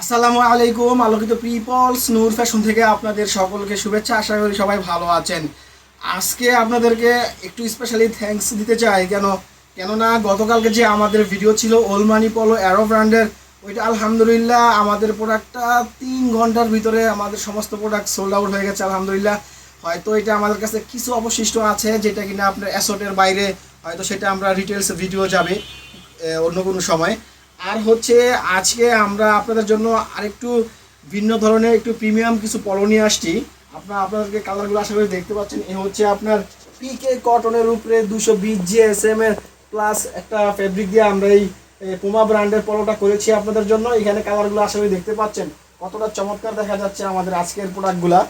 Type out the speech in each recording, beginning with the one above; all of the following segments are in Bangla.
আসসালামু আলাইকুম, আলোকিত পিপলস নূর ফ্যাশন থেকে আপনাদের সকলকে শুভেচ্ছা। আশা করি সবাই ভালো আছেন। আজকে আপনাদেরকে একটু স্পেশালি থ্যাঙ্কস দিতে চাই, কেন, কেননা গতকালকে যে আমাদের ভিডিও ছিল ওলমানি পলো অ্যারো ব্র্যান্ডের, ওইটা আলহামদুলিল্লাহ আমাদের প্রোডাক্টটা তিন ঘণ্টার ভিতরে আমাদের সমস্ত প্রোডাক্ট সোল্ড আউট হয়ে গেছে, আলহামদুলিল্লাহ। হয়তো এটা আমাদের কাছে কিছু অবশিষ্ট আছে যেটা কিনা আপনার অ্যাসোটের বাইরে, হয়তো সেটা আমরা রিটেলস ভিডিও যাবে অন্য কোনো সময়। আর হচ্ছে আজকে আমরা আপনাদের জন্য আরেকটু ভিন্ন ধরনের একটু প্রিমিয়াম কিছু পলো নিয়ে আসছি। আপনার, আপনাদেরকে কালারগুলো আশা করি দেখতে পাচ্ছেন। এ হচ্ছে আপনার পিকে কটনের উপরে দুশো বিশ জি এস এম এর প্লাস একটা ফেব্রিক দিয়ে আমরা এই পুমা ব্র্যান্ডের পলোটা করেছি আপনাদের জন্য। এখানে কালারগুলো আশা করি দেখতে পাচ্ছেন। কতটা চমৎকার দেখা যাচ্ছে আমাদের আজকের প্রোডাক্টগুলা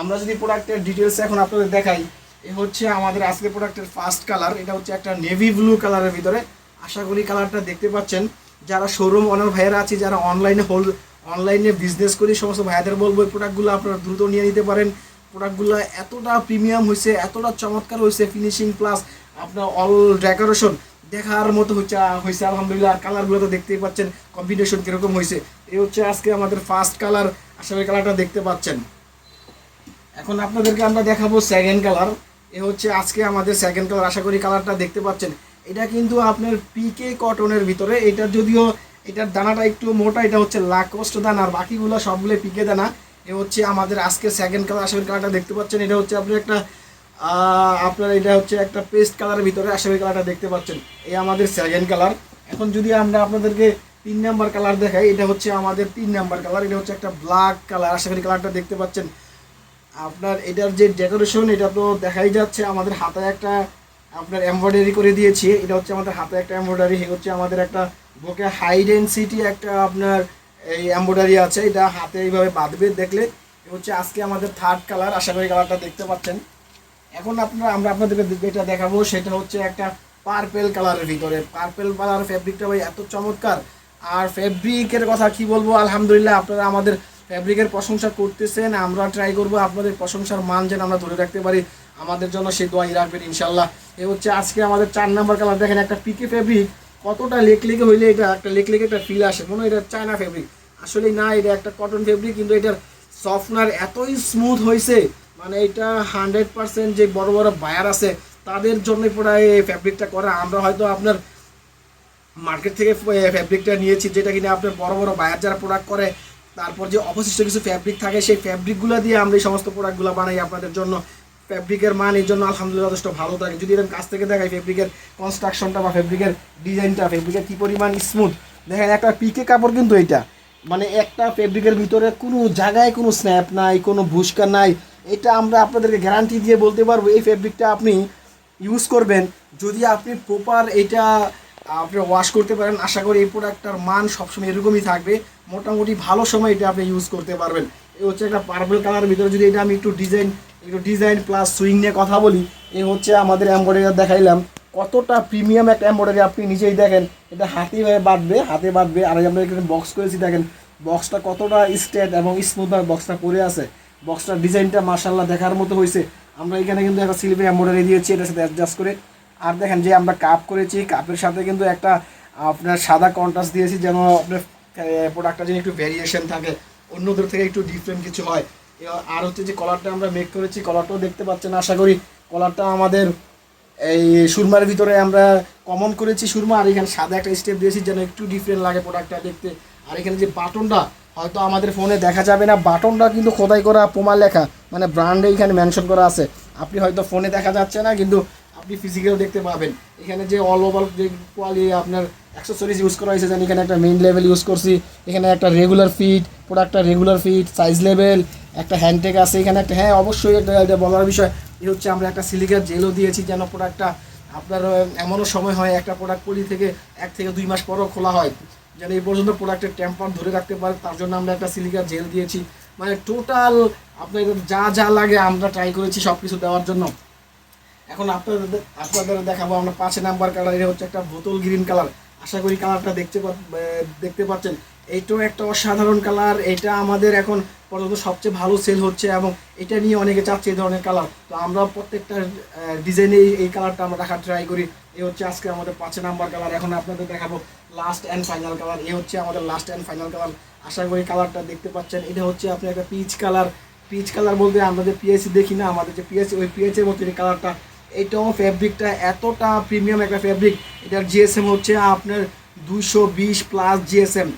আমরা যদি প্রোডাক্টের ডিটেলস এখন আপনাদের দেখাই, এ হচ্ছে আমাদের আজকের প্রোডাক্টের ফার্স্ট কালার এটা হচ্ছে একটা নেভি ব্লু কালারের ভিতরে। আশা করি কালারটা দেখতে পাচ্ছেন। যারা শোরুম অনার ভাইয়েরা আছে, যারা অনলাইনে হোল অনলাইনে বিজনেস করি, সমস্ত ভাইয়াদের বলব, এই প্রোডাক্টগুলো আপনারা দ্রুত নিয়ে নিতে পারেন। প্রোডাক্টগুলো এতটা প্রিমিয়াম হয়েছে এতটা চমৎকার হয়েছে ফিনিশিং প্লাস আপনার অল ডেকোরেশন দেখার মতো হচ্ছে হয়েছে আলহামদুলিল্লাহ। আর কালারগুলো তো দেখতেই পাচ্ছেন কম্বিনেশন কীরকম হয়েছে এই হচ্ছে আজকে আমাদের ফার্স্ট কালার আশা করি কালারটা দেখতে পাচ্ছেন। এখন আপনাদেরকে আমরা দেখাবো সেকেন্ড কালার এ হচ্ছে আজকে আমাদের সেকেন্ড কালার আশা করি কালারটা দেখতে পাচ্ছেন। এটা কিন্তু আপনার পিকে কটনের ভিতরে। এটা যদিও এটার দানাটা একটু মোটা, এটা হচ্ছে লাকোস্ট দানা আর বাকিগুলো সবগুলো পিকে দানা। এ হচ্ছে আমাদের আজকে সেকেন্ড কালার করি কালারটা দেখতে পাচ্ছেন। এটা হচ্ছে আপনার একটা আপনার এটা হচ্ছে একটা পেস্ট কালারের ভিতরে করি কালারটা দেখতে পাচ্ছেন। এই আমাদের সেকেন্ড কালার এখন যদি আমরা আপনাদেরকে তিন নাম্বার কালার দেখাই, এটা হচ্ছে আমাদের তিন নাম্বার কালার এটা হচ্ছে একটা ব্ল্যাক কালার আশা কালারটা দেখতে পাচ্ছেন। আপনার এটার যে ডেকোরেশন এটা তো দেখাই যাচ্ছে। আমাদের হাতে একটা আপনার এমব্রয়ডারি করে দিয়েছি। এটা হচ্ছে আমাদের হাতে একটা এমব্রয়ডারি হচ্ছে আমাদের একটা বুকে হাই ডেন্সিটি একটা আপনার এই এমব্রয়ডারি আছে। এটা হাতে এইভাবে বাঁধবে, দেখলে হচ্ছে আজকে আমাদের থার্ড কালার আশা করি কালারটা দেখতে পাচ্ছেন। এখন আপনারা, আমরা আপনাদেরকে যেটা দেখাবো, সেটা হচ্ছে একটা পার্পেল কালারের ভিতরে। পার্পেল কালার ফেব্রিকটা ভাই এত চমৎকার। আর ফেব্রিকের কথা কি বলব? আলহামদুলিল্লাহ আপনারা আমাদের ফেব্রিকের প্রশংসা করতেছেন। আমরা ট্রাই করব আপনাদের প্রশংসার মান যেন আমরা ধরে রাখতে পারি। আমাদের জন্য সেই দোয়াই রাখবেন ইনশাল্লাহ এ হচ্ছে আজকে আমাদের চার নাম্বার কালার দেখেন একটা পিকে ফেব্রিক কতটা লেক লেগে হইলে এটা একটা লেক লেগে একটা ফিল আসে। মনে হয় এটা চায়না ফেব্রিক আসলে না, এটা একটা কটন ফেব্রিক কিন্তু এটার সফটনার এতই স্মুথ হয়েছে মানে এটা হান্ড্রেড পার্সেন্ট যে বড় বড় বায়ার আছে, তাদের জন্য প্রায় এই ফ্যাব্রিকটা করা। আমরা হয়তো আপনার মার্কেট থেকে ফ্যাব্রিকটা নিয়েছি, যেটা কিনা আপনার বড় বড় বায়ার যারা প্রোডাক্ট করে, তারপর যে অবশিষ্ট কিছু ফ্যাব্রিক থাকে, সেই ফ্যাব্রিকগুলো দিয়ে আমরা এই সমস্ত প্রোডাক্টগুলো বানাই আপনাদের জন্য। ফ্যাব্রিকের মান এই জন্য আলহামদুলিল্লাহ যথেষ্ট ভালো থাকে। যদি এরকম কাছ থেকে দেখাই ফেব্রিকের কনস্ট্রাকশনটা বা ফেব্রিকের ডিজাইনটা ফেব্রিকের কী পরিমাণ স্মুথ দেখেন একটা পিকে কাপড় কিন্তু এটা। মানে একটা ফেব্রিকের ভিতরে কোনো জায়গায় কোনো স্ন্যাপ নাই, কোনো ভুস্কা নাই। এটা আমরা আপনাদেরকে গ্যারান্টি দিয়ে বলতে পারব, এই ফেব্রিকটা আপনি ইউজ করবেন। যদি আপনি প্রপার এটা আপনি ওয়াশ করতে পারেন, আশা করি এই প্রোডাক্টটার মান সবসময় এরকমই থাকবে। মোটামুটি ভালো সময় এটা আপনি ইউজ করতে পারবেন। এই হচ্ছে একটা পার্পল কালারের ভিতরে যদি এটা আমি একটু ডিজাইন একটু ডিজাইন প্লাস সুইং নিয়ে কথা বলি এই হচ্ছে আমাদের এমব্রয়ডারি দেখাইলাম। কতটা প্রিমিয়াম একটা এমব্রয়ডারি আপনি নিজেই দেখেন, এটা হাতে বাঁধবে হাতে বাঁধবে। আর আমরা এখানে বক্স করেছি, দেখেন বক্সটা কতটা স্ট্রেট এবং স্মুথভাবে বক্সটা পরে আছে। বক্সটার ডিজাইনটা মার্শাল্লাহ দেখার মতো হয়েছে। আমরা এখানে কিন্তু একটা সিলভার এমব্রয়ডারি দিয়েছি, এটার সাথে অ্যাডজাস্ট করে। আর দেখেন যে আমরা কাপ করেছি কাপের সাথে কিন্তু একটা আপনার সাদা কন্ট্রাস্ট দিয়েছি, যেন আপনার প্রোডাক্টটা যেন একটু ভ্যারিয়েশন থাকে। অন্যদের থেকে একটু ডিফারেন্ট কিছু হয়। আর হচ্ছে যে কলারটা আমরা মেক করেছি, কলারটাও দেখতে পাচ্ছেন, আশা করি কলারটা আমাদের এই সুরমার ভিতরে আমরা কমন করেছি সুরমা, আর এখানে সাদা একটা স্টেপ দিয়েছি যেন একটু ডিফারেন্ট লাগে প্রোডাক্টটা দেখতে। আর এখানে যে বাটনটা, হয়তো আমাদের ফোনে দেখা যাবে না, বাটনটা কিন্তু খোদাই করা পোমা লেখা মানে ব্র্যান্ডে এখানে মেনশন করা আছে। আপনি হয়তো ফোনে দেখা যাচ্ছে না, কিন্তু আপনি ফিজিক্যাল দেখতে পাবেন। এখানে যে অল ওভার যে কোয়ালি আপনার অ্যাক্সেসরিজ ইউজ করা হয়েছে, যেন এখানে একটা মেইন লেভেল ইউজ করছি, এখানে একটা রেগুলার ফিট প্রোডাক্টটা রেগুলার ফিট সাইজ লেভেল একটা হ্যান্ডটেক আছে এখানে একটা হ্যাঁ অবশ্যই এটা বলার বিষয়। এই হচ্ছে আমরা একটা সিলিকার জেলও দিয়েছি যেন প্রোডাক্টটা আপনার এমনও সময় হয় একটা প্রোডাক্ট পরি থেকে এক থেকে দুই মাস পরও খোলা হয়। যেন এই পর্যন্ত প্রোডাক্টের টেম্পার ধরে রাখতে পারে, তার জন্য আমরা একটা সিলিকার জেল দিয়েছি। মানে টোটাল আপনার যা যা লাগে আমরা ট্রাই করেছি সব কিছু দেওয়ার জন্য। এখন আপনাদের আপনাদের দেখাবো আমরা পাঁচ নাম্বার কালার এটা হচ্ছে একটা বোতল গ্রিন কালার আশা করি কালারটা দেখতে দেখতে পাচ্ছেন। এইটাও একটা অসাধারণ কালার এটা আমাদের এখন পর্যন্ত সবচেয়ে ভালো সেল হচ্ছে এবং এটা নিয়ে অনেকে চাচ্ছে এই ধরনের কালার তো আমরা প্রত্যেকটা ডিজাইনে এই কালারটা আমরা রাখার ট্রাই করি। এই হচ্ছে আজকে আমাদের পাঁচ নাম্বার কালার এখন আপনাদের দেখাবো লাস্ট অ্যান্ড ফাইনাল কালার এই হচ্ছে আমাদের লাস্ট অ্যান্ড ফাইনাল কালার আশা করি কালারটা দেখতে পাচ্ছেন। এটা হচ্ছে আপনি একটা পিচ কালার পিচ কালার বলতে আমরা যে পিএসসি দেখি না, আমাদের যে পিএসসি ওই পিএসসির মতো এই কালারটা এটাও ফ্যাব্রিকটা এতটা প্রিমিয়াম একটা ফ্যাব্রিক এটার জিএসএম হচ্ছে আপনার দুশো বিশ প্লাস জিএসএম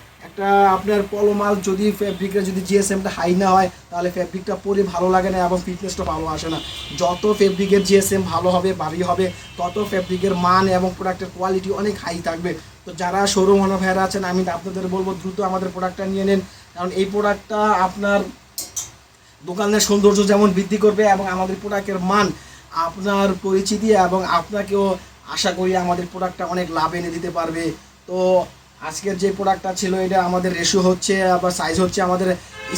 আপনার পলোমাল যদি ফ্যাব্রিকের যদি জিএসএমটা হাই না হয়, তাহলে ফ্যাব্রিকটা পরে ভালো লাগে না এবং ফিটনেসটা ভালো আসে না। যত ফ্যাব্রিকের জিএসএম ভালো হবে, ভারী হবে, তত ফ্যাব্রিকের মান এবং প্রোডাক্টের কোয়ালিটি অনেক হাই থাকবে। তো যারা শোরুম ওনার ভাইরা আছেন, আমি আপনাদের বলব, দ্রুত আমাদের প্রোডাক্টটা নিয়ে নেন। কারণ এই প্রোডাক্টটা আপনার দোকানের সৌন্দর্য যেমন বৃদ্ধি করবে এবং আমাদের প্রোডাক্টের মান আপনার পরিচিতি এবং আপনাকেও আশা করি আমাদের প্রোডাক্টটা অনেক লাভ এনে দিতে পারবে। তো আজকের যে প্রোডাক্টটা ছিল, এটা আমাদের রেশিও হচ্ছে, আবার সাইজ হচ্ছে আমাদের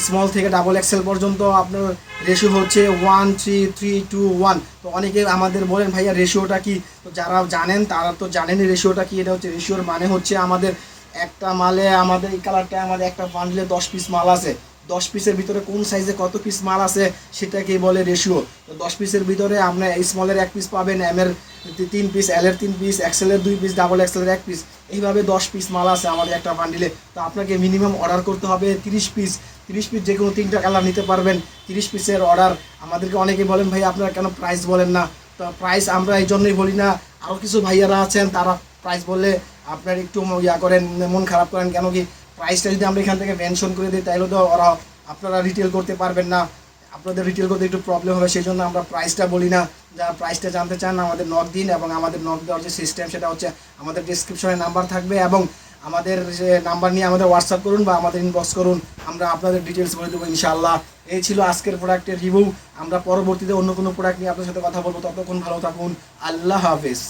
স্মল থেকে ডাবল এক্সেল পর্যন্ত আপনার রেশিও হচ্ছে one three three two one তো অনেকে আমাদের বলেন, ভাইয়া রেশিওটা কি? তো যারা জানেন, তারা তো জানেনই রেশিওটা কি, এটা হচ্ছে রেশিওর মানে হচ্ছে আমাদের একটা মালে, আমাদের এই কালারটা আমাদের একটা বান্ডলে দশ পিস মাল আছে। দশ পিসের ভিতরে কোন সাইজে কত পিস মাল আছে সেটাকে বলে রেশিও তো দশ পিসের ভিতরে আপনার স্মলের এক পিস পাবেন এম এর তিন পিস এল এর তিন পিস এক্সেলের দুই পিস ডাবল এক্সেলের এক পিস এইভাবে দশ পিস মাল আছে আমাদের একটা বান্ডিলে তো আপনাকে মিনিমাম অর্ডার করতে হবে তিরিশ পিস তিরিশ পিস যে কোনো তিনটা কালার নিতে পারবেন। তিরিশ পিসের অর্ডার আমাদেরকে অনেকে বলেন, ভাই, আপনারা কেন প্রাইস বলেন না? তো প্রাইস আমরা এই জন্যই বলি না। আরও কিছু ভাইয়ারা আছেন, তারা প্রাইস বললে আপনার একটু ইয়া করেন, মন খারাপ করেন। কেন কি প্রাইসটা যদি আমরা এখান থেকে মেনশন করে দিই তাহলে তো ওরা আপনারা রিটেল করতে পারবেন না। আপনাদের রিটেল করতে একটু প্রবলেম হবে, সেই জন্য আমরা প্রাইসটা বলি না। যারা প্রাইসটা জানতে চান, আমাদের নক দিন এবং আমাদের নক দেওয়ার যে সিস্টেম সেটা হচ্ছে আমাদের ডিসক্রিপশনে নাম্বার থাকবে এবং আমাদের যে নাম্বার নিয়ে আমাদের হোয়াটসঅ্যাপ করুন বা আমাদের ইনবক্স করুন, আমরা আপনাদের ডিটেলস বলে দেবো ইনশাআল্লাহ। এই ছিল আজকের প্রোডাক্টের রিভিউ আমরা পরবর্তীতে অন্য কোনো প্রোডাক্ট নিয়ে আপনার সাথে কথা বলব। ততক্ষণ ভালো থাকুন। আল্লাহ হাফেজ।